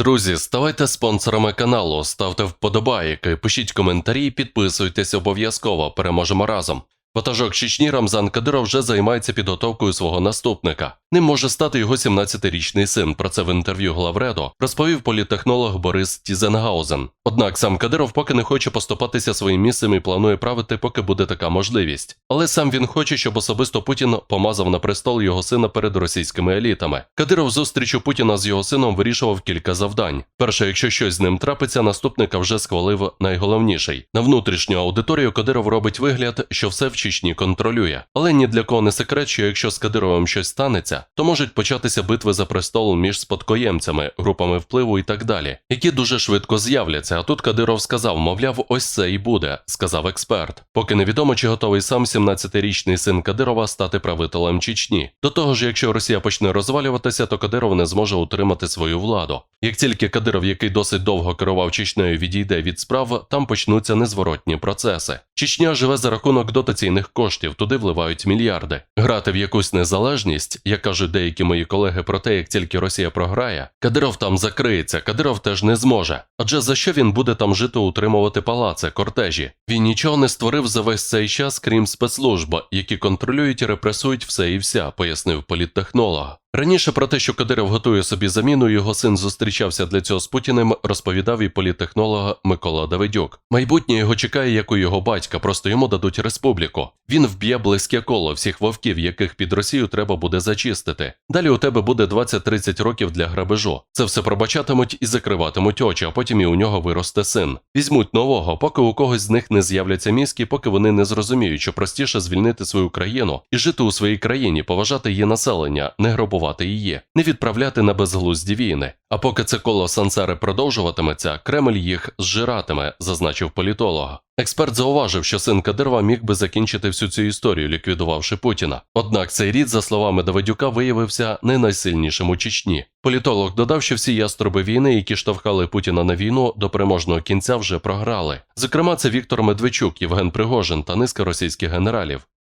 Друзі, ставайте спонсорами каналу, ставте вподобайки, пишіть коментарі, підписуйтесь обов'язково. Переможемо разом. Ватажок Чечні Рамзан Кадиров вже займається підготовкою свого наступника. Ним може стати його 17-річний син. Про це в інтерв'ю Главредо розповів політехнолог Борис Тізенгаузен. Однак сам Кадиров поки не хоче поступатися своїм місцем і планує правити, поки буде така можливість. Але сам він хоче, щоб особисто Путін помазав на престол його сина перед російськими елітами. Кадиров зустрічу Путіна з його сином вирішував кілька завдань. Перше, якщо щось з ним трапиться, наступника вже схвалив найголовніший. На внутрішню аудиторію Кадиров робить вигляд, що все в Чечні контролює. Але ні для кого не секрет, що якщо з Кадировим щось станеться, то можуть початися битви за престол між спадкоємцями, групами впливу і так далі, які дуже швидко з'являться. А тут Кадиров сказав, мовляв, ось це і буде, сказав експерт. Поки невідомо, чи готовий сам 17-річний син Кадирова стати правителем Чечні. До того ж, якщо Росія почне розвалюватися, то Кадиров не зможе утримати свою владу. Як тільки Кадиров, який досить довго керував Чечнею, відійде від справ, там почнуться незворотні процеси. Чечня живе за рахунок дотаційних коштів, туди вливають мільярди. Грати в якусь незалежність, як кажуть деякі мої колеги про те, як тільки Росія програє, Кадиров там закриється, Кадиров теж не зможе. Адже за що він буде там жити, утримувати палаци, кортежі? Він нічого не створив за весь цей час, крім спецслужб, які контролюють і репресують все і вся, пояснив політтехнолог. Раніше про те, що Кадиров готує собі заміну, його син зустрічався для цього з Путіним, розповідав і політтехнолог Микола Давидюк. Майбутнє його чекає, як у його батька, просто йому дадуть республіку. Він вб'є близьке коло всіх вовків, яких під Росію треба буде зачистити. Далі у тебе буде 20-30 років для грабежу. Це все пробачатимуть і закриватимуть очі, а потім і у нього виросте син. Візьмуть нового, поки у когось з них не з'являться мізки, поки вони не зрозуміють, що простіше звільнити свою країну і жити у своїй країні, поважати її населення, не грабувати її, не відправляти на безглузді війни. А поки це коло сансари продовжуватиметься, Кремль їх зжиратиме, зазначив політолог. Експерт зауважив, що син Кадирова міг би закінчити всю цю історію, ліквідувавши Путіна. Однак цей рід, за словами Давидюка, виявився не найсильнішим у Чечні. Політолог додав, що всі яструби війни, які штовхали Путіна на війну, до переможного кінця вже програли. Зокрема, це Віктор Медведчук, Євген Пригожин та низка російських генералів.